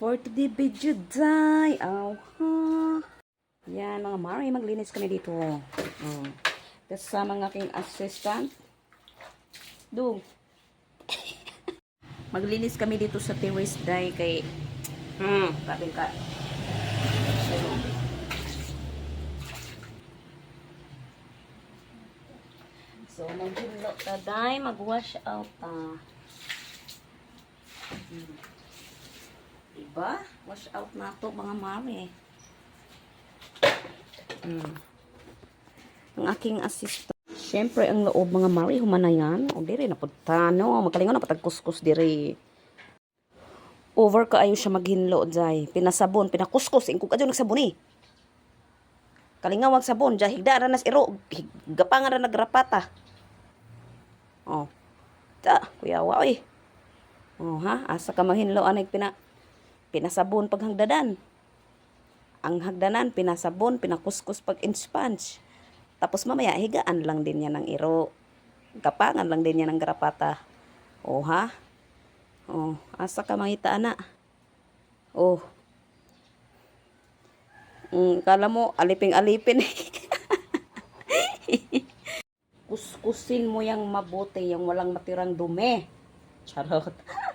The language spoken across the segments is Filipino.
For today video day. Oh, ha. Yan, mga Mari, maglinis kami dito. Oh. Kasama ng aking assistant. Do. maglinis kami dito sa terrace day kay hmm, kaping ka. So, maghilo ta day, mag-wash out ta. Hmm. Diba? Wash out na to mga mami. Hmm. Ang aking assistant. Siyempre, ang loob mga mari, humana yan. O, diri, napunta, no? Magalingon na patagkuskus diri. Over kaayo siya maghinlo, jay. Pinasabon, pinakuskus. Ingkog adyo nagsabon eh. Kalingawag sabon, jay. Higda ra nas iro. Gapangan ra nagrapata. Oh. Ta, kuya wa, oy. Oh, ha? Asa ka maghinlo, anay pina, pinasabon pag hagdadan. Ang hagdanan, pinasabon, pinakuskus pag in sponge. Tapos mamaya, higaan lang din yan ng iro. Gapangan lang din yan ng grapata. Oh, ha? Oh, asa ka mangita na. Oh. Mm, kala mo, aliping-alipin. Kuskusin mo yung mabuti, yung walang matirang dumi. Charot.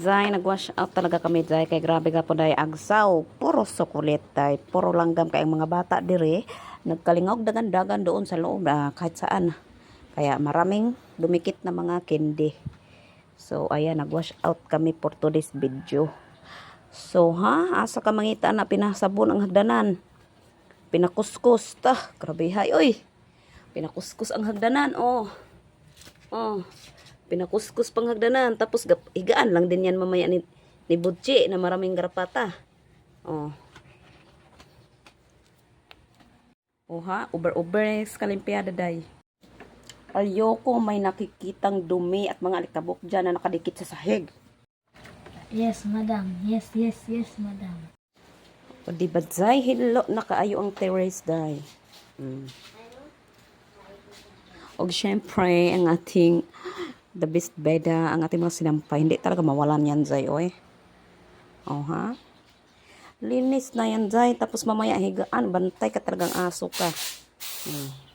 Zay, nag-wash out talaga kami, Zay. Kay grabe ka po, Day. Agsaw. Puro sukulit, Day. Puro langgam kay mga bata dire. Nagkalingog dagan-dagan doon sa loob, ah, kahit saan. Kaya maraming dumikit na mga candy. So, ayan, nag-wash out kami for today's video. So, ha? Asa ka mangita na pinasabon ang hagdanan. Pinakuskus. Ta, grabe hay, oy. Pinakuskus ang hagdanan, oh. Oh. Pinakuskus pang hagdanan. Tapos, higaan lang din yan mamaya ni, ni Butchi na maraming garapata. Oh. Oh ha, uber-uber sa kalimpiada day. Ayoko may nakikitang dumi at mga alikabok dyan na nakadikit sa sahig. Yes, madam. Yes, yes, yes, madam. O di ba zay, hilo na kaayo ang terrace day. Mm. O syempre, ang ating the best beda, ang ating mga sinampay, hindi talaga mawalan yan zay, oy. O ha? Linis na yan zay, tapos mamaya higaan, bantay ka talagang aso ka. Mm.